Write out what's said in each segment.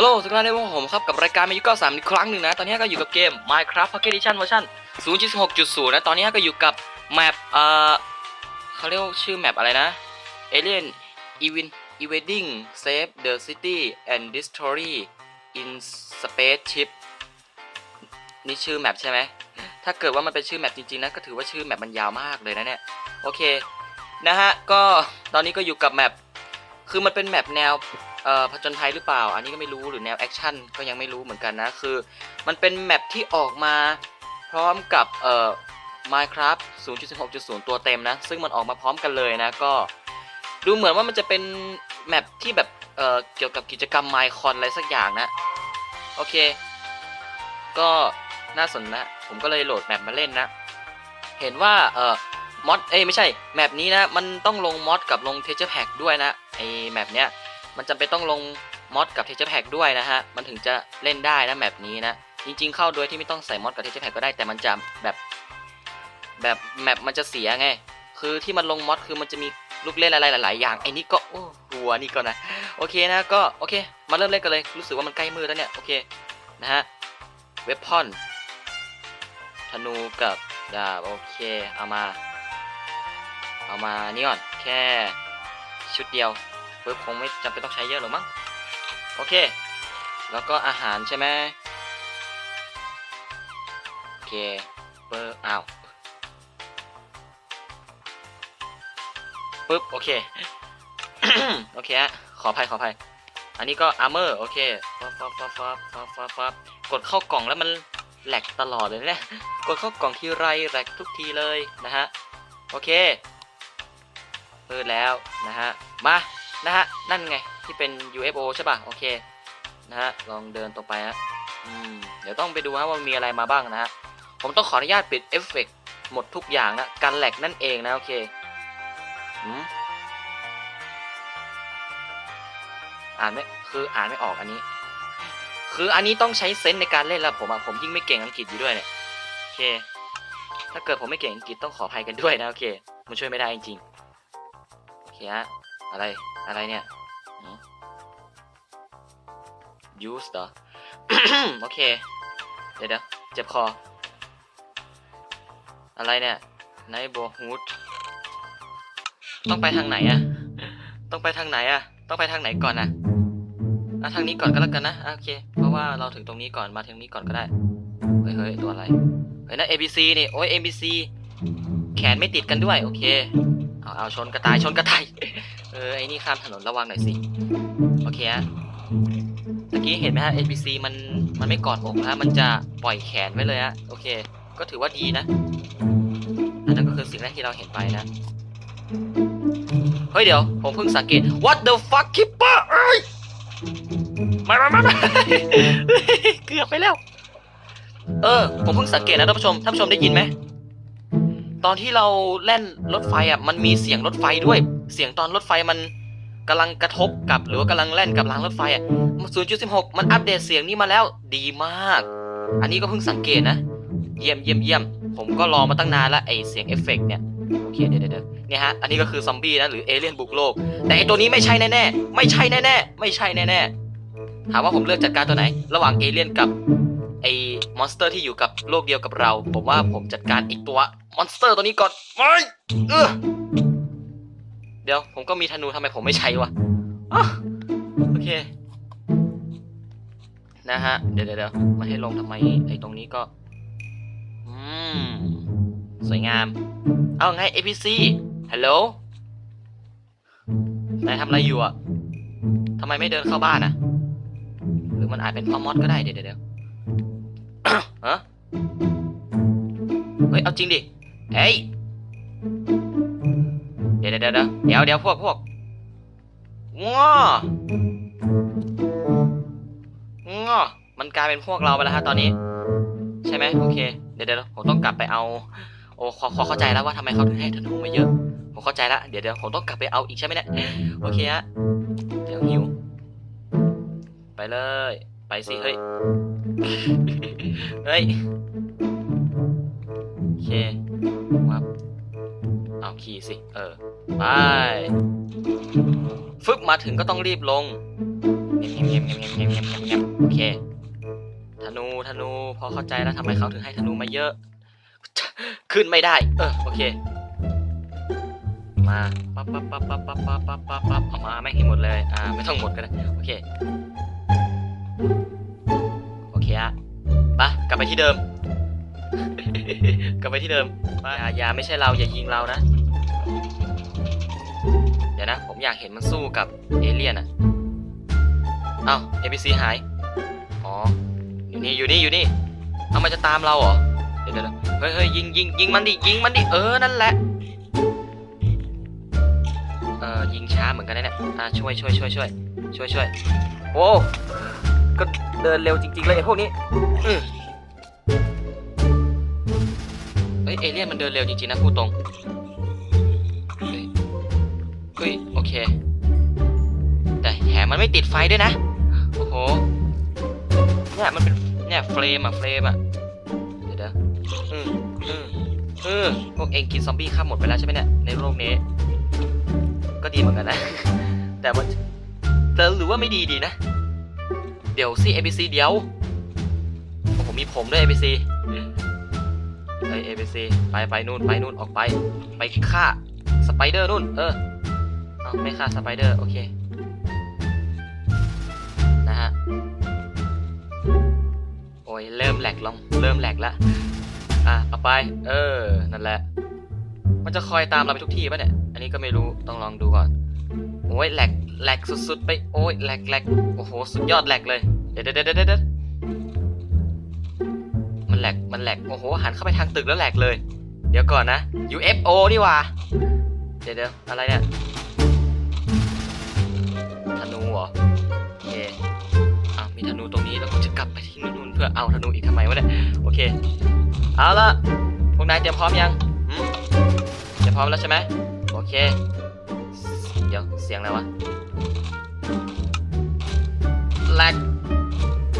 ฮัลโหลทุกท่านได้พบกับผมครับ กับรายการมายุเก้าสามอีกครั้งหนึ่งนะ ตอนนี้ก็อยู่กับเกม Minecraft Pocket Edition เวอร์ชัน0.16.0 นะ ตอนนี้ก็อยู่กับแมปเอ่อเขาเรียกชื่อแมปอะไรนะ Alien Event Evading Save the City and Destroy in Spaceship นี่ชื่อแมปใช่ไหม ถ้าเกิดว่ามันเป็นชื่อแมปจริงๆนะ ก็ถือว่าชื่อแมปมันยาวมากเลยนะเนี่ย โอเค นะฮะ ก็ตอนนี้ก็อยู่กับแมป คือมันเป็นแมปแนวเอ่อผจญภัยหรือเปล่า อันนี้ก็ไม่รู้หรือแนวแอคชั่นก็ยังไม่รู้เหมือนกันนะ คือ มันเป็นแมปที่ออกมาพร้อมกับเอ่อ Minecraft 0.16.0 ตัวเต็มนะ ซึ่งมันออกมาพร้อมกันเลยนะ ก็ดูเหมือนว่ามันจะเป็นแมปที่แบบเอ่อเกี่ยวกับกิจกรรม Minecon อะไรสักอย่างนะ โอเค ก็น่าสนนะ ผมก็เลยโหลดแมปมาเล่นนะ เห็นว่าเอ่อมอดเอ้ยไม่ใช่ แมปนี้นะ มันต้องลงมอดกับลงเทเจอร์แพ็กด้วยนะ ไอแมปเนี้ยมันจำเป็นต้องลงมอดกับเทเจอร์แพ็กด้วยนะฮะ มันถึงจะเล่นได้นะแมปนี้นะ จริง ๆ เข้าโดยที่ไม่ต้องใส่มอดกับเทเจอร์แพ็กก็ได้แต่มันจะแบบแบบแมปมันจะเสียไง คือที่มันลงมอดคือมันจะมีลูกเล่นอะไรหลาย ๆ อย่างไอ้นี่ก็โอ้หัวนี่ก็นะ โอเคนะก็โอเค มาเริ่มเล่นกันเลย รู้สึกว่ามันใกล้มือแล้วเนี่ย โอเค นะฮะ เวพอนธนูกับดาบโอเค เอามา เอามานี่ก่อน แค่ชุดเดียว เพิ่คงไม่จำเป็นต้องใช้เยอะหรอกมั้งโอเค แล้วก็อาหารใช่ไหมโอเคเบอร์อ้าวปึ๊บโอเคโอเคฮะขออภัยขออภัยอันนี้ก็อาร์เมอร์โอเคฟับฟับฟับฟับฟับฟับฟับกดเข้ากล่องแล้วมันแหลกตลอดเลยเนี่ยกดเข้ากล่องทีไรแหลกทุกทีเลยนะฮะโอเคเปิดแล้วนะฮะมา นะฮะ นั่นไงที่เป็น UFO ใช่ป่ะ โอเค นะฮะ ลองเดินตรงไปฮะอืม เดี๋ยวต้องไปดูฮะว่ามีอะไรมาบ้างนะฮะ ผมต้องขออนุญาตปิดเอฟเฟกหมดทุกอย่างนะ กันแหลกนั่นเองนะ โอเคอืมอ่านไม่ คืออ่านไม่ออกอันนี้ คืออันนี้ต้องใช้เซนส์ในการเล่นแล้วผมอะผมยิ่งไม่เก่งอังกฤษอยู่ด้วยเนี่ย โอเค ถ้าเกิดผมไม่เก่งอังกฤษต้องขออภัยกันด้วยนะ โอเค มันช่วยไม่ได้จริงๆโอเคฮะ อะไร อะไรเนี่ย use เหรอ โอเค เดี๋ยวเดี๋ยวเจ็บคอ อะไรเนี่ย neighborhood ต้องไปทางไหนอะต้องไปทางไหนอะต้องไปทางไหนก่อนอะอะทางนี้ก่อนก็แล้วกันนะ โอเค เพราะว่าเราถึงตรงนี้ก่อน มาทางนี้ก่อนก็ได้ เฮ้ยเฮ้ยตัวอะไร เฮ้ยนั่น ABC นี่ โอ้ย ABC แขนไม่ติดกันด้วย โอเค เอาเอาชนกระต่ายชนกระต่าย เออไอ้นี่ข้ามถนนระวังหน่อยสิ โอเคฮะตะกี้เห็นไหมฮะ NPC มันมันไม่กอดอกนะมันจะปล่อยแขนไว้เลยฮะโอเค ก็ถือว่าดีนะอันนั้นก็คือสิ่งแรกที่เราเห็นไปนะ เฮ้ยเดี๋ยว ผมเพิ่งสังเกต What the fuck keeper เอ้ยมามามามาเกือบไปแล้ว เออ ผมเพิ่งสังเกตนะท่านผู้ชมท่านผู้ชมได้ยินไหม ตอนที่เราเล่นรถไฟอะมันมีเสียงรถไฟด้วย เสียงตอนรถไฟมันกำลังกระทบกับหรือว่ากำลังแล่นกับรางรถไฟอะ0.16มันอัปเดตเสียงนี้มาแล้วดีมาก อันนี้ก็เพิ่งสังเกตนะ เยี่ยมเยี่ยมเยี่ยมผมก็รอมาตั้งนานแล้วไอเสียงเอฟเฟกต์เนี่ยโอเคเดี๋ยวเดี๋ยวเดี๋ยวเนี่ยฮะอันนี้ก็คือซอมบี้นะหรือเอเลี่ยนบุกโลก แต่ไอตัวนี้ไม่ใช่แน่ๆไม่ใช่แน่ๆไม่ใช่แน่ๆถามว่าผมเลือกจัดการตัวไหน ระหว่างเอเลี่ยนกับไอมอนสเตอร์ที่อยู่กับโลกเดียวกับเรา ผมว่าผมจัดการอีกตัว มอนสเตอร์ตัวนี้ก่อนไม่เออเดี๋ยวผมก็มีธนูทำไมผมไม่ใช้วะโอเค นะฮะเดี๋ยวเดี๋ยวเดี๋ยวมาให้ลงทำไมไอ้ตรงนี้ก็อืมสวยงาม เอาไง APC ฮัลโหลนายทำอะไรอยู่อะทำไมไม่เดินเข้าบ้านอะ หรือมันอาจเป็นพอมอดก็ได้เดี๋ยวเดี๋ยวเดี๋ยวฮะเฮ้ย เอาจริงดิ เฮ้ย เดี๋ยวเดี๋ยวเดี๋ยวเดี๋ยวเดี๋ยวพวกพวกง้อง้อมันกลายเป็นพวกเราไปแล้วฮะตอนนี้ ใช่ไหมโอเค เดี๋ยวเดี๋ยวผมต้องกลับไปเอา โอ้ขอขอเข้าใจแล้วว่าทำไมเขาถึงให้ธนูมาเยอะ ผมเข้าใจแล้วเดี๋ยวเดี๋ยวผมต้องกลับไปเอาอีกใช่ไหมเนี่ยโอเคฮะเดี๋ยวหิวไปเลย ไปสิเฮ้ยเฮ้ยโอเค เอาขี่สิ เออ ไป ฟึบมาถึงก็ต้องรีบลงเเงียบเงียบเงียบเงียบเงียบเงียบเงียโอเค ธนู ธนู พอเข้าใจแล้วทำไมเขาถึงให้ธนูมาเยอะ ขึ้นไม่ได้ เออ โอเค มา ปั๊บปั๊บปั๊บปั๊บปั๊บปั๊บปั๊บปั๊บปั๊บเอามาไม่งให้หมดเลย อ่า ไม่ต้องหมดก็ได้ โอเค โอเคอะปะกลับไปที่เดิม กลับไปที่เดิมปอย่าอย่าไม่ใช่เรา อย่ายิงเรานะ นะ ผมอยากเห็นมันสู้กับเอเลี่ยนอะเอ้า NPC หาย อ๋อ อยู่นี่ อยู่นี่ อยู่นี่ เอามันจะตามเราเหรอ เดี๋ยวเดี๋ยวเฮ้ยเฮ้ยยิงยิงยิงมันดิ ยิงมันดิ เออ นั่นแหละ เออยิงช้าเหมือนกันนะเนี่ย อ่า ช่วยช่วยช่วยช่วยช่วยช่วยโอ้ก็เดินเร็วจริง ๆ เลยไอ้พวกนี้อืเฮ้ย เอเลี่ยนมันเดินเร็วจริง ๆ นะพูดตรง เฮ้ยโอเค แต่แถมมันไม่ติดไฟด้วยนะ โอ้โห เนี่ยมันเป็นเนี่ยเฟรมอะเฟรมอะเดี๋ยวเดี๋ยวอืมอืมอืมพวกเองกินซอมบี้ข้ามหมดไปแล้วใช่ไหมเนี่ยในโลกนี้ ก็ดีเหมือนกันนะ แต่มันแต่หรือว่าไม่ดีดีนะ เดี๋ยวสิ ABC เดี๋ยวโอ้โหมีผมด้วย ABC เฮ้ย ABC ไปไปนู่นไปนู่นออกไป ไปฆ่าสไปเดอร์นู่น เออ เอาไม่ฆ่าสไปเดอร์โอเค นะฮะ โอ้ยเริ่มแหลกลงเริ่มแหลกแล้วอะเอาไป เออ นั่นแหละ มันจะคอยตามเราไปทุกที่ปะเนี่ย อันนี้ก็ไม่รู้ต้องลองดูก่อน โอ้ยแหลกแหลกสุดๆไป โอ้ยแหลกแหลกโอ้โห สุดยอดแหลกเลย เดี๋ยวเดี๋ยวเดี๋ยวเดี๋ยวมันแหลก มันแหลก โอ้โห หันเข้าไปทางตึกแล้วแหลกเลย เดี๋ยวก่อนนะ UFO นี่ว่า เดี๋ยวเดี๋ยวอะไรเนี่ย พื่อเอาธนูอีกทำไมวะเนี่ยโอเคเอาละพวกนายเตรียมพร้อมยังเตรียมพร้อมแล้วใช่ไหมโอเคเดี๋ยวเสียงอะไรวะแหลก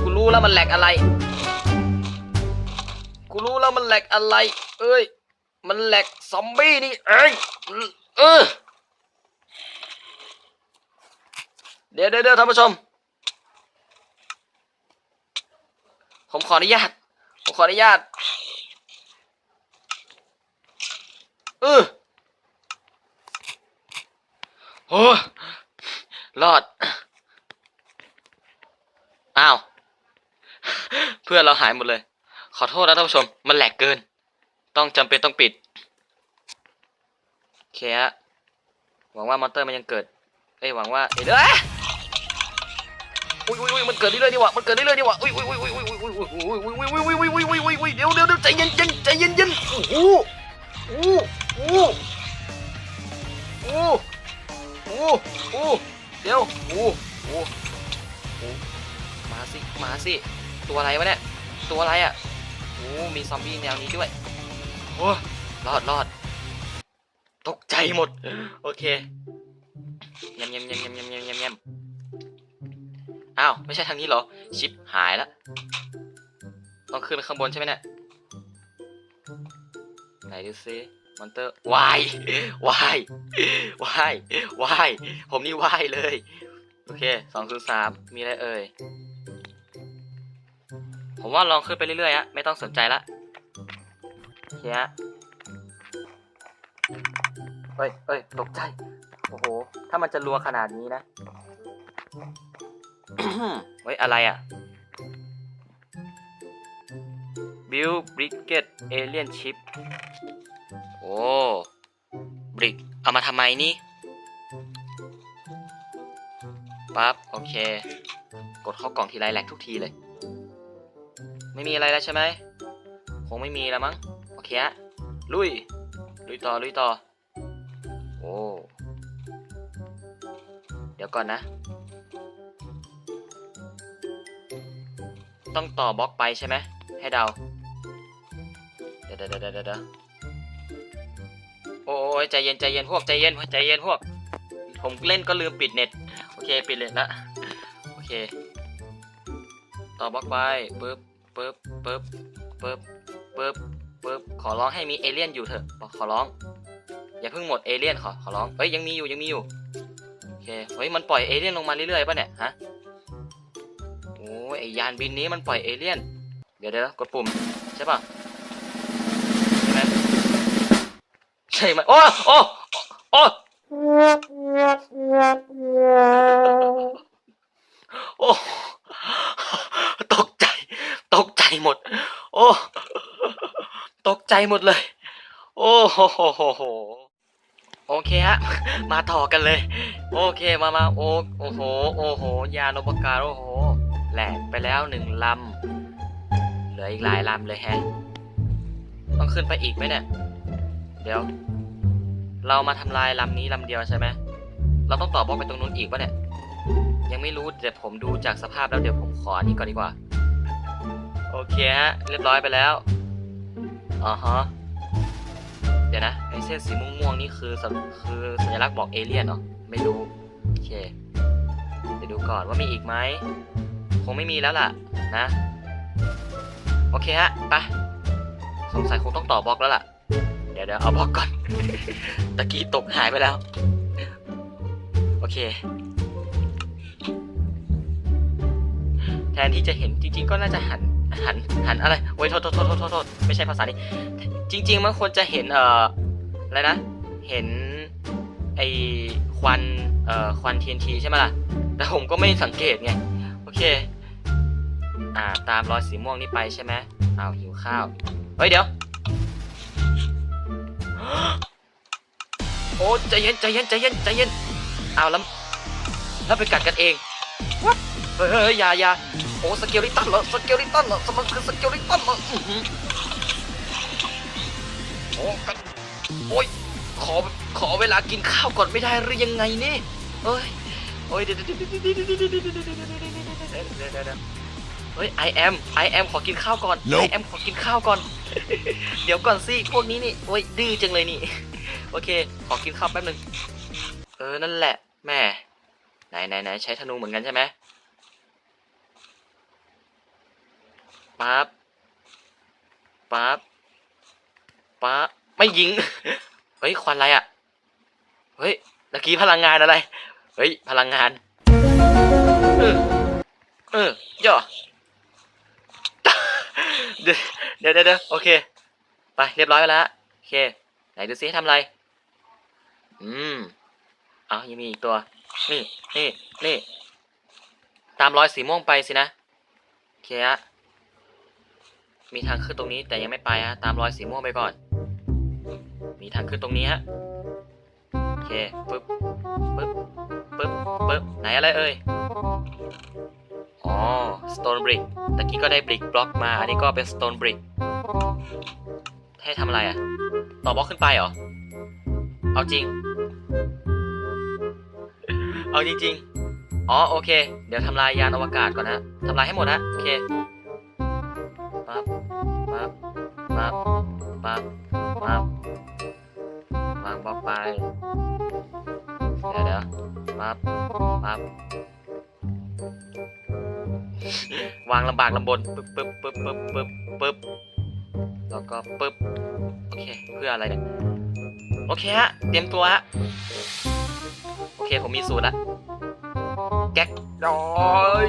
กูรู้แล้วมันแหลกอะไรกูรู้แล้วมันแหลกอะไร เอ้ย มันแหลกซอมบี้นี่เอ้ยเออเดี๋ยวเดี๋ยวท่านผู้ชม ผมขออนุญาต ผมขออนุญาตเออโอ้รอด อ้าว เพื่อนเราหายหมดเลย ขอโทษนะท่านผู้ชม มันแหลกเกิน ต้องจำเป็นต้องปิดโอเคฮะหวังว่ามอนเตอร์มันยังเกิด เอ้ยหวังว่าเอ้ย อุ้ยอุ้ยอุ้ยมันเกิดเรื่อยนี่หว่ามันเกิดเรื่อยนี่หว่าอุ้ยอุ้ยอุ้ยอุ้ยอุ้ยอุ้ยอุ้ยอุ้ยอุ้ยอุ้ยอุ้ยอุ้ยอุ้ยอุ้ยเดี๋ยวเดี๋ยวเดี๋ยวใจเย็นเย็นใจเย็นเย็นโอ้โหโอ้โหโอ้โหโอ้โหเดี๋ยวโอ้โหโอ้มาสิมาสิตัวอะไรวะเนี่ยตัวอะไรอะโอ้มีซอมบี้แนวนี้ด้วยโอ้รอดรอดตกใจหมดโอเคยำยำยำยำยำยำยำยำ อ้าว ไม่ใช่ทางนี้เหรอ ชิปหายและต้องขึ้นไปข้างบนใช่ไหมเนี่ย ไหนดูซิมอนเตอร์วายวายวายวายผมนี่วายเลย โอเคสองศูนย์สามมีอะไรเอ่ย ผมว่าลองขึ้นไปเรื่อยๆอะไม่ต้องสนใจละเคฮะเอ้ยเอ้ย ตกใจ โอ้โห ถ้ามันจะรัวขนาดนี้นะ เฮ้ย อะไรอะ Build Bricket Alien Chip โอ้บริก เอามาทำไมนี่ปั๊บ โอเค กดเข้ากล่องทีไรแหลกทุกทีเลย ไม่มีอะไรแล้วใช่ไหม คงไม่มีแล้วมั้ง โอเคฮะ ลุย ลุยต่อ ลุยต่อ โอ้ เดี๋ยวก่อนนะ ต้องต่อบล็อกไปใช่ไหมให้เดาเดี๋ยวเดี๋ยวเดี๋ยวเดี๋ยวโอ้ยใจเย็นใจเย็นพวกใจเย็นใจเย็นพวก ผมเล่นก็ลืมปิดเน็ตโอเคปิดเลยละโอเค ต่อบล็อกไปปึ๊บปึ๊บปึ๊บปึ๊บปึ๊บปึ๊บขอร้องให้มีเอเลี่ยนอยู่เถอะขอร้อง อย่าเพิ่งหมดเอเลี่ยนขอขอร้องเอ้ยยังมีอยู่ยังมีอยู่โอเคเฮ้ยมันปล่อยเอเลี่ยนลงมาเรื่อยๆป่ะเนี่ยฮะ ไอยานบินนี้มันปล่อยเอเลี่ยน เดี๋ยวเดี๋ยวกดปุ่ม ใช่ป่ะ ใช่ไหมใช่ไหมโอ้โอ้โอ้โอ้ตกใจ ตกใจหมด โอ้ ตกใจหมดเลย โอ้โหโหโหโหโอเคฮะ มาต่อกันเลย โอเคมามาโอ้โอ้โห โอ้โห ยานอวกาศโอ้โห แหลกไปแล้วหนึ่งลำ เหลืออีกหลายลำเลยแฮะ ต้องขึ้นไปอีกไหมเนี่ย เดี๋ยว เรามาทำลายลำนี้ลำเดียวใช่ไหม เราต้องต่อบล็อกไปตรงนู้นอีกปะเนี่ย ยังไม่รู้แต่ผมดูจากสภาพแล้วเดี๋ยวผมขออันนี้ก่อนดีกว่า โอเคฮะ เรียบร้อยไปแล้วอ๋อฮะเดี๋ยวนะไอเส้นสีม่วงๆนี่คือคือสัญลักษณ์บอกเอเลี่ยนเหรอ ไม่รู้ โอเค เดี๋ยวดูก่อนว่ามีอีกไหม งไม่มีแล้วล่ะนะ โอเคฮะไปสงสัยคงต้องต่อบล็อกแล้วล่ะ เดี๋ยวเดี๋ยวเอาบล็อกก่อน ตะกี้ตกหายไปแล้ว โอเค แทนที่จะเห็นจริง ๆ ก็น่าจะหันหันหันอะไรโอ้ยโทษโทษโทษโทษโทษไม่ใช่ภาษานี้ จริง ๆ มันควรจะเห็นเอ่ออะไรนะ เห็นไอควันเอ่อควัน TNT ใช่ไหมล่ะ แต่ผมก็ไม่สังเกตไง โอเค อ่า ตามรอยสีม่วงนี่ไปใช่ไหมอ้าวหิวข้าว เฮ้ยเดี๋ยว โอ้ใจเย็นใจเย็นใจเย็นใจเย็นเอาแล้วแล้วไปกัดกันเองวัดเฮ้ยเฮ้ยอย่าอย่าโอ้สเกลิตันเหรอสเกลิตันเหรอสมันคือสเกลิตันเหรออื้อหือโอ้กันโอ้ยขอขอเวลากินข้าวก่อนไม่ได้หรือยังไงนี่เอ้ยโอ้ยเดี๋ยวเดี๋ยวเดี๋ยวเดี๋ยวเดี๋ยวเดี๋ยวเดี๋ยว เดี๋ยวเดี๋ยวเดี๋ยวเฮ้ย I am I am ขอกินข้าวก่อน I am ขอกินข้าวก่อน เดี๋ยวก่อนสิพวกนี้นี่โอ้ยดื้อจังเลยนี่ โอเค ขอกินข้าวแป๊บหนึ่งเออนั่นแหละแม่ไหนไหนไหนใช้ธนูเหมือนกันใช่ไหมปั๊บปั๊บปั๊บไม่ยิง เฮ้ยควันอะไรอะ เฮ้ยตะกี้พลังงานอะไร เฮ้ย พลังงาน เออ เออย่อ เดี๋ยวเดี๋ยวเดี๋ยวโอเค ไปเรียบร้อยไปแล้วโอเค ไหนดูซิทำอะไร อืมเอายังมีอีกตัว นี่นี่นี่ตามรอยสีม่วงไปสินะโอเคฮะมีทางขึ้นตรงนี้แต่ยังไม่ไปฮะตามรอยสีม่วงไปก่อน มีทางขึ้นตรงนี้ฮะโอเคปึ๊บปึ๊บปึ๊บปึ๊บไหนอะไรเอ่ย อ๋อ stone brick ตะกี้ก็ได้ brick block มา อันนี้ก็เป็น stone brick ให้ทำอะไรอะ ต่อบล็อกขึ้นไปเหรอ เอาจริง เอาจริง ๆ อ๋อ โอเค เดี๋ยวทำลายยานอวกาศก่อนนะทำลายให้หมดนะ โอเคปั๊บปั๊บปั๊บปั๊บปั๊บวางบล็อกไป เดี๋ยวเดี๋ยวปั๊บปั๊บ วางลำบากลำบนปึ๊บปึ๊บปึ๊บปึ๊บปึ๊บปึ๊บแล้วก็ปึ๊บโอเคเพื่ออะไรเนี่ยโอเคฮะเตรียมตัวฮะโอเคผมมีสูตรละแก๊กดอย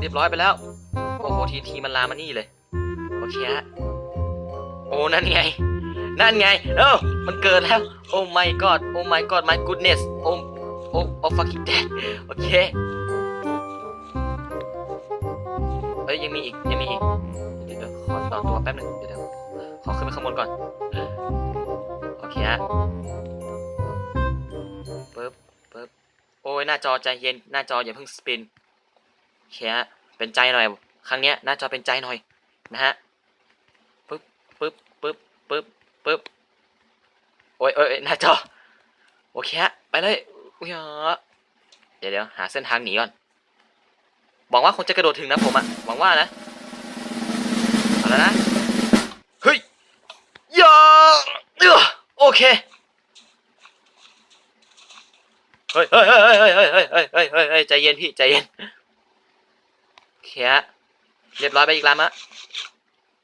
เรียบร้อยไปแล้วโอ้โหทีทีมันลามานี่เลยโอเคฮะโอ้นั่นไงนั่นไงเอ้ามันเกิดแล้วโอ้ my god โอ้ my god my goodness โอ้ โอ้โอ้ fucking dead โอเคเอ้ยยังมีอีกยังมีอีกเดี๋ยวเดี๋ยวขอต่อตัวแป๊บหนึ่งเดี๋ยวเดี๋ยวขอขึ้นไปข้างบนก่อนโอเคฮะปึ๊บปึ๊บโอ้ยหน้าจอใจเย็นหน้าจออย่าเพิ่งสปินโอเคฮะเป็นใจหน่อยครั้งเนี้ยหน้าจอเป็นใจหน่อยนะฮะปึ๊บปึ๊บปึ๊บปึ๊บปึ๊บโอ้ยโอ้ยหน้าจอโอเคฮะไปเลย อุ้ยฮะเดี๋ยวเดี๋ยวหาเส้นทางหนีก่อนหวังว่าคงจะกระโดดถึงนะผมอะหวังว่านะเอาแล้วนะเฮ้ยอย่าเออโอเคเฮ้ยเฮ้ยเฮ้ยเฮ้ยเฮ้ยเฮ้ยเฮ้ยเฮ้ยเฮ้ยใจเย็นพี่ใจเย็นโอเคฮะเรียบร้อยไปอีกลำอะ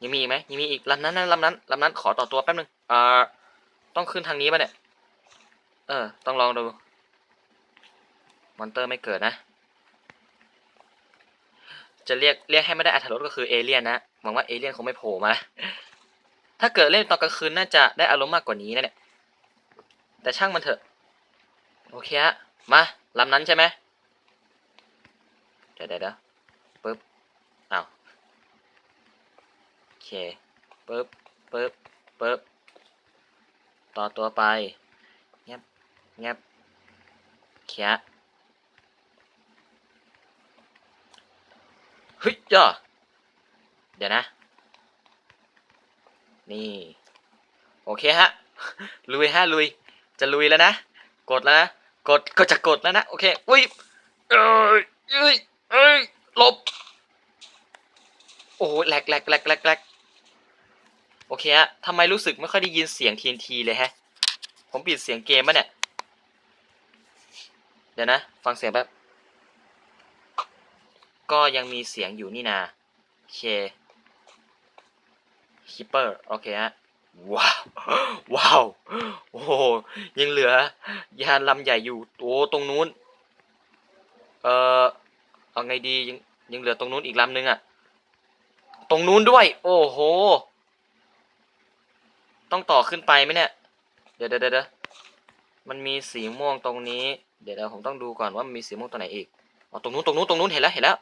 ยังมีอีกไหมยังมีอีกลำนั้นนะลำนั้นลำนั้นขอต่อตัวแป๊บนึงอ่าต้องขึ้นทางนี้ป่ะเนี่ยเออต้องลองดู มอนเตอร์ไม่เกิดนะ จะเรียกเรียกให้ไม่ได้อัธรสก็คือเอเลี่ยนนะหวังว่าเอเลี่ยนคงไม่โผล่มา ถ้าเกิดเล่นตอนกลางคืนน่าจะได้อารมณ์มากกว่านี้นะเนี่ย แต่ช่างมันเถอะ โอเคฮะ มาลำนั้นใช่ไหมเดี๋ยวเดี๋ยวเดี๋ยวปึ๊บอ้าวโอเคปึ๊บปึ๊บปึ๊บต่อตัวไปเงียบเงียบเคีย เฮ้ยย่อเดี๋ยวนะ นี่ โอเคฮะ ลุยฮะลุย จะลุยแล้วนะ กดแล้วนะ กดก็จะกดแล้วนะ โอเค อุ้ยเอ้ยเอ้ยเอ้ยลบ โอ้โหแหลกแหลกแหลกแหลกแหลกโอเคฮะทำไมรู้สึกไม่ค่อยได้ยินเสียง TNT เลยฮะ ผมปิดเสียงเกมปะเนี่ย เดี๋ยวนะ ฟังเสียงแป๊บ ก็ยังมีเสียงอยู่นี่นาโอเคคิปเปอร์โอเคฮะว้าวว้าวโอ้ยังเหลือยานลำใหญ่อยู่โอ้ตรงนู้น เอ่อเอาไงดียังยังเหลือตรงนู้นอีกลำนึงอะตรงนู้นด้วย โอ้โห ต้องต่อขึ้นไปไหมเนี่ย เดี๋ยวเดี๋ยวเดี๋ยวมันมีสีม่วงตรงนี้ เดี๋ยวเดี๋ยวผมต้องดูก่อนว่ามันมีสีม่วงตัวไหนอีก อ๋อตรงนู้นตรงนู้นตรงนู้นเห็นแล้วเห็นแล้ว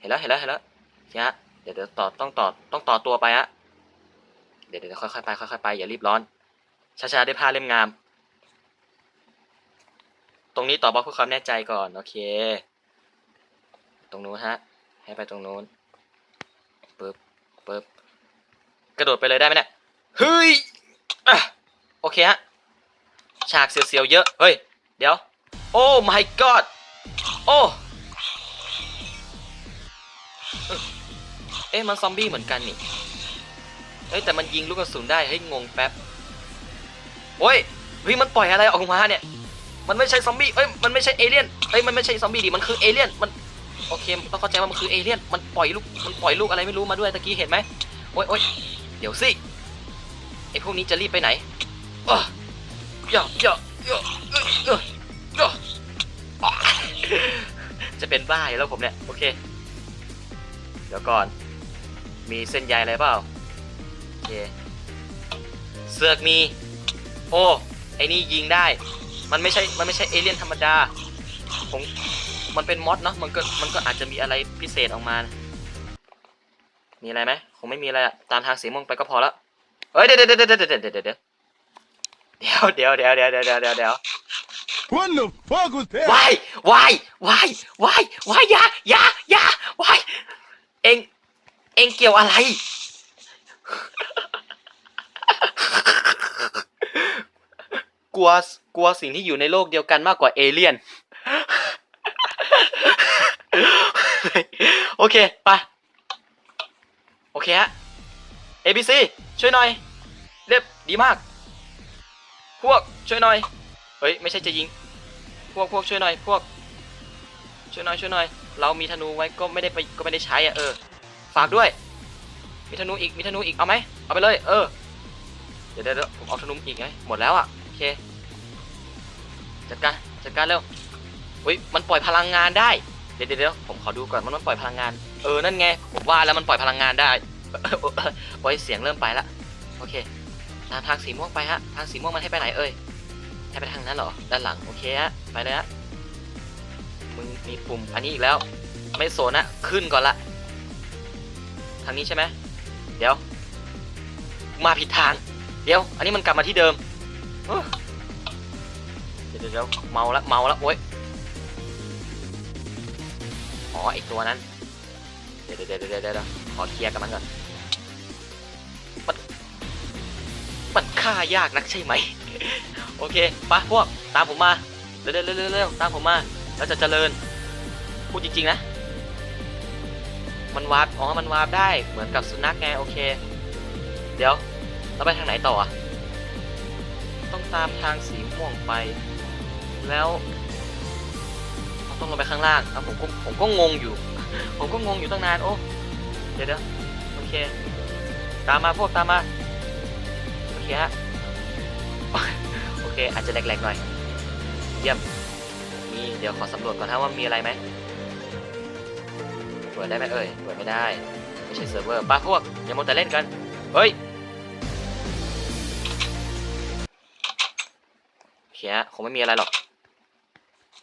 เห็นแล้วเห็นแล้วเห็นแล้วเนี่ยเดี๋ยวเดี๋ยวต่อต้องต่อต้องต่อตัวไปอะเดี๋ยวเดี๋ยวค่อยๆไปค่อยๆไปอย่ารีบร้อนช้าๆได้ผ้าเล่มงาม ตรงนี้ต่อบล็อกเพื่อความแน่ใจก่อน โอเค ตรงนู้นฮะ ให้ไปตรงนู้นปึ๊บปึ๊บกระโดดไปเลยได้ไหมเนี่ยเฮ้ยโอเคฮะฉากเสียวๆเยอะ เฮ้ย เดี๋ยว โอ้ my god โอ้ เอ๊ะมันซอมบี้เหมือนกันนี่เฮ้ยแต่มันยิงลูกกระสุนได้เฮ้ยงงแป๊บโอ้ยเฮ้ยมันปล่อยอะไรออกมาเนี่ย มันไม่ใช่ซอมบี้เอ้ยมันไม่ใช่เอเลี่ยนเอ้ยมันไม่ใช่ซอมบี้ดิมันคือเอเลี่ยนมันโอเคต้องเข้าใจว่ามันคือเอเลี่ยนมันปล่อยลูกมันปล่อยลูกอะไรไม่รู้มาด้วยตะกี้เห็นไหมโอ้ยโอ้ยเดี๋ยวสิไอพวกนี้จะรีบไปไหนอะย่อย่อย่อย่อย่อะจะเป็นบ้าอยู่แล้วผมเนี่ยโอเค เดี๋ยวก่อน มีเส้นใยอะไรเปล่าโอเคเสือกมี โอ้ไอ้นี่ยิงได้ มันไม่ใช่ มันไม่ใช่เอเลี่ยนธรรมดาผมมันเป็นมอดเนาะ มันก็ มันก็อาจจะมีอะไรพิเศษออกมา มีอะไรไหมคงไม่มีอะไรอะตามทางสีม่วงไปก็พอแล้วเฮ้ย เดี๋ยวเดี๋ยวเดี๋ยวเดี๋ยวเดี๋ยวเดี๋ยวเดี๋ยวเดี๋ยวเดี๋ยวเดี๋ยวเดี๋ยวเดี๋ยวเดี๋ยวเดี๋ยว What the fuck was that? วายวายวายวายวายอยาอยาอยาวายเองเองเกี่ยวอะไร กลัวกลัวสิ่งที่อยู่ในโลกเดียวกันมากกว่าเอเลี่ยน โอเค ไป โอเคฮะ ABC ช่วยหน่อย เรียบดีมาก พวกช่วยหน่อย เฮ้ย ไม่ใช่จะยิง พวกพวกช่วยหน่อย พวก ช่วยหน่อยช่วยหน่อย เรามีธนูไว้ก็ไม่ได้ไปก็ไม่ได้ใช้อะเออ ฝากด้วย มีธนูอีก มีธนูอีก เอาไหม เอาไปเลย เออ เดี๋ยวเดี๋ยวผมเอาธนูอีกไง หมดแล้วอะ โอเค จัดการ จัดการเร็วอุ้ย มันปล่อยพลังงานได้ เดี๋ยวเดี๋ยวผมขอดูก่อนมันมันปล่อยพลังงาน เออ นั่นไง ผมว่าแล้วมันปล่อยพลังงานได้โอ้ยเสียงเริ่มไปละ โอเคตามทางสีม่วงไปฮะ ทางสีม่วงมันให้ไปไหนเอ่ย ให้ไปทางนั้นเหรอ ด้านหลัง โอเคฮะ ไปเลยฮะ มึงมีปุ่มอันนี้อีกแล้ว ไม่โซนะ ขึ้นก่อนละางนี้ใช่ไหมเดี๋ยวมาผิดทาง เดี๋ยว อันนี้มันกลับมาที่เดิมเดี๋ยวเดี๋ยวเดี๋ยวเมาละเมาละโอ๊ยอ๋อไอตัวนั้น เดี๋ยวเดี๋ยวเดี๋ยวเดี๋ยวขอเคลียร์กับมันก่อนมันมันฆ่ายากนักใช่ไหมโอเคไปพวกตามผมมาเร็วเร็วเร็วเร็วเร็วตามผมมา แล้วจะเจริญพูดจริงๆนะ มันวาร์ปอ๋อมันวาร์ปได้เหมือนกับสุนัขไงโอเค เดี๋ยวเราไปทางไหนต่ออะต้องตามทางสีม่วงไป แล้วต้องลงไปข้างล่างอะผมก็ผมก็งงอยู่ ผมก็งงอยู่ตั้งนานโอ้เดี๋ยวเดี๋ยวโอเค ตามมาพวกตามมาโอเคฮะโอเคอาจจะแหลกๆหน่อย เยี่ยมมีเดี๋ยวขอสำรวจก่อนนะว่ามีอะไรไหม ปิดได้ไหมเอ่ยเปิดไม่ได้ ไม่ใช่เซิร์ฟเวอร์ป้าพวก อย่ามัวแต่เล่นกัน เฮ้ยเคฮะคงไม่มีอะไรหรอก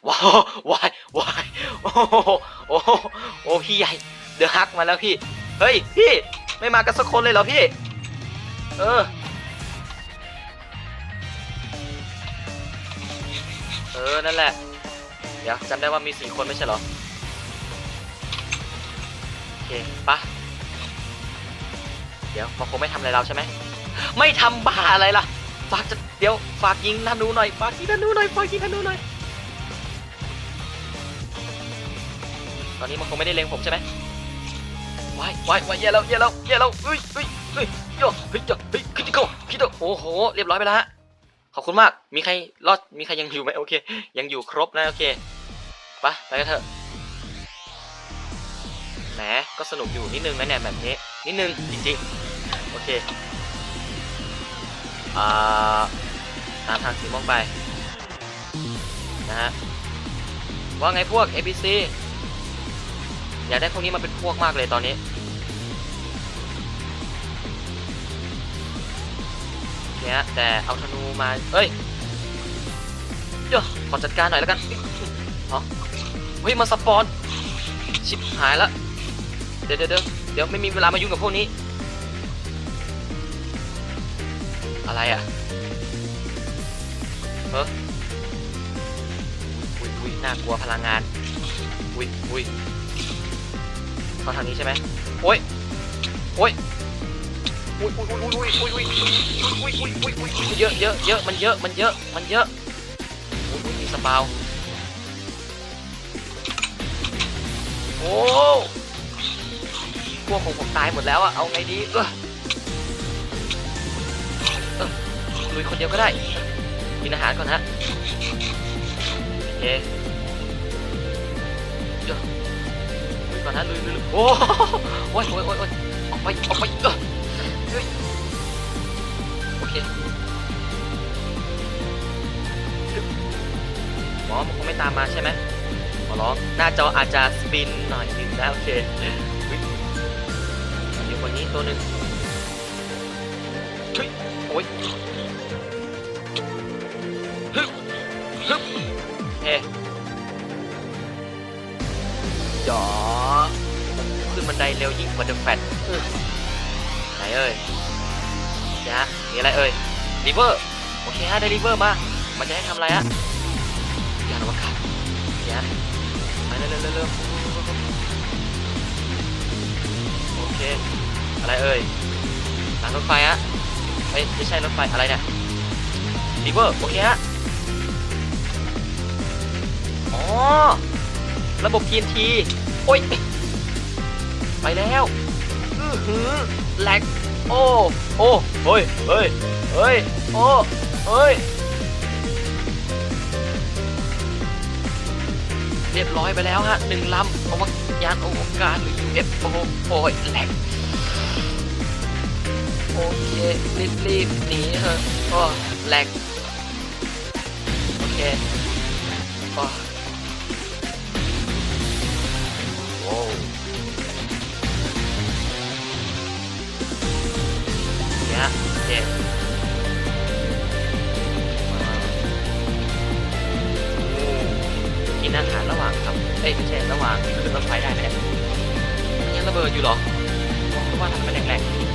ว้าววายวายโอ้โหโอ้โหโอ้พี่ใหญ่เดอะฮักมาแล้วพี่ เฮ้ย พี่ ไม่มากันสักคนเลยเหรอพี่ เออ เออ นั่นแหละ เดี๋ยวจำได้ว่ามีสี่คนไม่ใช่เหรอ เคปะเดี๋ยวมันคงไม่ทำอะไรเราใช่ไหมไม่ทำบ้าอะไรล่ะฝากจะเดี๋ยวฝากยิงธนูหน่อยฝากยิงธนูหน่อยฝากยิงธนูหน่อยตอนนี้มันคงไม่ได้เล็งผมใช่ไหมวายวายวายแย่แล้วแย่แล้วแย่แล้วเฮ้ยเฮ้ยเฮ้ยโยเฮ้ยโยเฮ้ยคิดก็คิดโอ้โห เรียบร้อยไปแล้วฮะขอบคุณมาก มีใครรอด มีใครยังอยู่ไหมโอเค ยังอยู่ครบนะ โอเค ไปะไปกันเถอะ แหมก็สนุกอยู่นิดนึงนะเนี่ยแบบนี้นิดนึงจริงๆ โอเคอ่าตามทางสีม่วงไป นะฮะ ว่าไงพวก APC อยากได้พวกนี้มาเป็นพวกมากเลยตอนนี้ เนี่ยแต่เอาธนูมา เอ้ย เดี๋ยวขอจัดการหน่อยแล้วกันเอ๋อเฮ้ยมาสปอน ชิบหายละเดี๋ยว เดี๋ยวเดี๋ยวเดี๋ยวไม่มีเวลามายุ่งกับพวกนี้ อะไรอะเฮ้ออุ้ยอุ้ยน่ากลัวพลังงาน อุ้ยอุ้ยเข้าทางนี้ใช่ไหมโอ้ยโอ้ยอุ้ยอุ้ยอุ้ยอุ้ยอุ้ยอุ้ยอุ้ยอุ้ยอุ้ยอุ้ยอุ้ยอุ้ยเยอะเยอะเยอะมันเยอะมันเยอะมันเยอะอุ้ยอุ้ยมีสปาวโอ้ พวกของผมตายหมดแล้วอะเอาไงดีเออลุยคนเดียวก็ได้กินอาหารก่อนฮะโอเคเดี๋ยวลุยก่อนฮะลุยลุยโอ้โอ้ยโอ้ยโอ้ยโอ้ยออกไปออกไปเออโอเคหมอมันคงไม่ตามมาใช่ไหมขอร้องหน้าจออาจจะสปินหน่อยนึงนะโอเค นนี้ตัวหนึ่งเฮ้ยโอ้ยฮึบฮึบเฮ้จ๋อขึ้นบันไดเร็วยิ่งกว่าเดอะแฟตไหนเอ่ยเดี๋ยวฮะมีอะไรเอ่ยรีเวอร์โอเคฮะได้รีเวอร์มามันจะให้ทำอะไรฮะยานอวกาศเดี๋ยวฮะไปเร็วเอะไรเอ่ยรางรถไฟฮะเอ้ยไม่ใช่รถไฟอะไรเนี่ยรีเวอร์โอเคฮะอ๋อระบบ TNT โอ้ยไปแล้วอือหือแหลกโอ้โอ้เฮ้ยเฮ้ยเฮ้ยโอ้เฮ้ยเรียบร้อยไปแล้วฮะหนึ่งลำอวกยานอวกาศหรือ UFO โอ้ยแหลก โอเครีบรีบหนีเถอะโอ้แหลกโอเคโอ้โว้วเนี่ยโอเคโอ้กินอาหารระหว่างครับเอ้ยไม่ใช่ระหว่างขึ้นรถไฟได้ไหมเนี่ยมันยังระเบิดอยู่เหรอเพราะว่าทำไมแรงๆ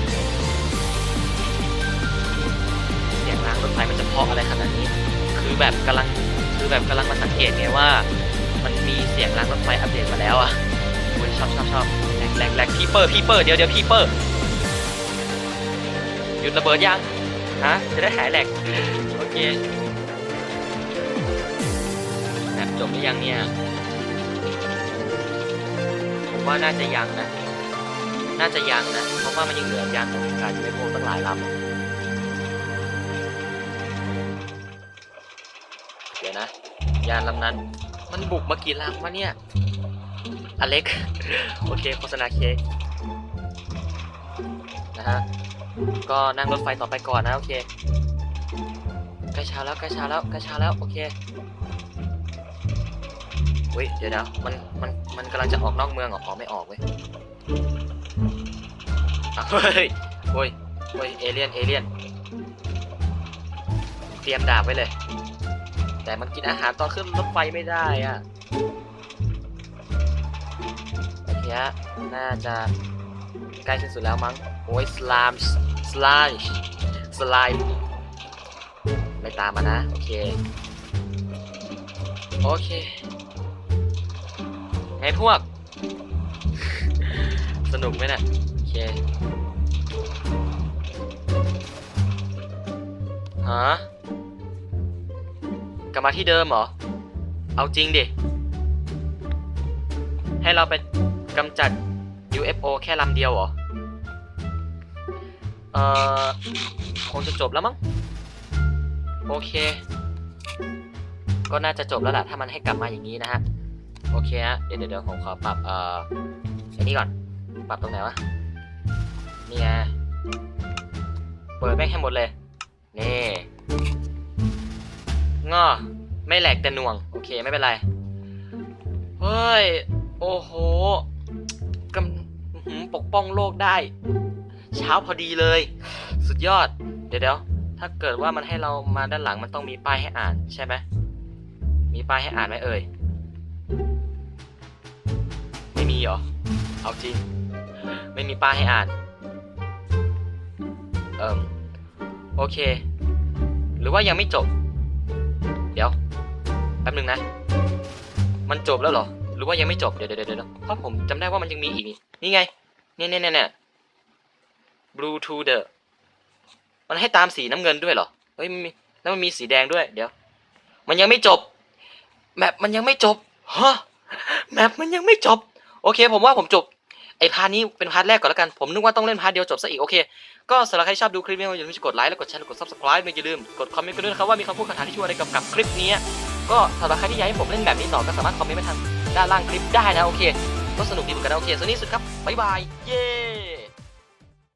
รถไฟมันจะเพาะอะไรขนาดนี้ คือแบบกำลังคือแบบกำลังมาสังเกตไงว่า มันมีเสียงรางรถไฟอัปเดตมาแล้วอะโอ้ยชอบชอบชอบแหลกแหลกแหลกพี่เปอร์พี่เปอร์เดี๋ยวเดี๋ยวพี่เปอร์หยุดระเบิดยังฮะจะได้หายแหลกโอเคแบบจบหรือยังเนี่ยผมว่าน่าจะยังนะน่าจะยังนะเพราะว่ามันยังเหลือยานของการจะไม่พวกตั้งหลายลำ ยานลำนั้น มันบุกมากี่ลำวะเนี่ย อเล็ก โอเคโฆษณาเค้กนะฮะ ก็นั่งรถไฟต่อไปก่อนนะโอเค ใกล้เช้าแล้วใกล้เช้าแล้วใกล้เช้าแล้วโอเคเว้ยเดี๋ยวนะมันมันมันกำลังจะออกนอกเมืองเหรออ๋อไม่ออกเว้ยเฮ้ยโอ้ยโอ้ยเอเลี่ยนเอเลี่ยนเตรียมดาบไว้เลย แต่มันกินอาหารตอนขึ้นรถไฟไม่ได้อะโอเคฮะน่าจะใกล้ที่สุดแล้วมั้ง โอ้ยสลามสลายสไลม์ไม่ตามมานะ โอเค โอเคไงพวก สนุกไหมเนะ่ะโอเคฮะ กลับมาที่เดิมเหรอ เอาจริงดิ ให้เราไปกำจัด UFO แค่ลำเดียวเหรอ เอ่อ คงจะจบแล้วมั้ง โอเค ก็น่าจะจบแล้วแหละถ้ามันให้กลับมาอย่างนี้นะฮะ โอเคฮะ เดี๋ยวเดี๋ยวเดี๋ยวผมขอปรับ เอ่อไอ้นี่ก่อน ปรับตรงไหนวะ นี่ไง เปิดแม่งให้หมดเลย นี่ งอไม่แหลกแต่หน่วง โอเคไม่เป็นไร เฮ้ย โอ้โหกำปกป้องโลกได้ เช้าพอดีเลย สุดยอด เดี๋ยวเดี๋ยวถ้าเกิดว่ามันให้เรามาด้านหลังมันต้องมีป้ายให้อ่านใช่ไหมมีป้ายให้อ่านไหมเอ่ย ไม่มีเหรอ เอาจริง ไม่มีป้ายให้อ่าน เอิมโอเค หรือว่ายังไม่จบ เดี๋ยวแป๊บหนึงนะ มันจบแล้วเหรอ หรือว่ายังไม่จบ เดี๋ยวเดี๋ยวเดี๋ยวเดี๋ยวเพราะผมจำได้ว่ามันยังมีอีกนี่ นี่ไง เนี่ยเนี่ยเนี่ยเนี่ย blue to the มันให้ตามสีน้ำเงินด้วยเหรอ เฮ้ยมันมีแล้วมันมีสีแดงด้วย เดี๋ยว มันยังไม่จบ แมปมันยังไม่จบฮะแมปมันยังไม่จบ โอเค ผมว่าผมจบ ไอพาร์ทนี้เป็นพาร์ทแรกก่อนแล้วกัน ผมนึกว่าต้องเล่นพาร์ทเดียวจบซะอีก โอเค ก็สำหรับใครชอบดูคลิปนี้อย่าลืมกดไลค์ และกดแชร์ กด subscribe ไม่อย่าลืม กดคอมเมนต์กันด้วยนะครับว่ามีคำพูดคำถามที่ช่วยอะไรกับกับคลิปนี้ ก็สำหรับใครที่อยากให้ผมเล่นแบบนี้ต่อ ก็สามารถคอมเมนต์มาทางด้านล่างคลิปได้นะ โอเค ก็สนุกดีเหมือนกันนะโอเคส่วนนี้สุดครับ บ๊ายบาย เย้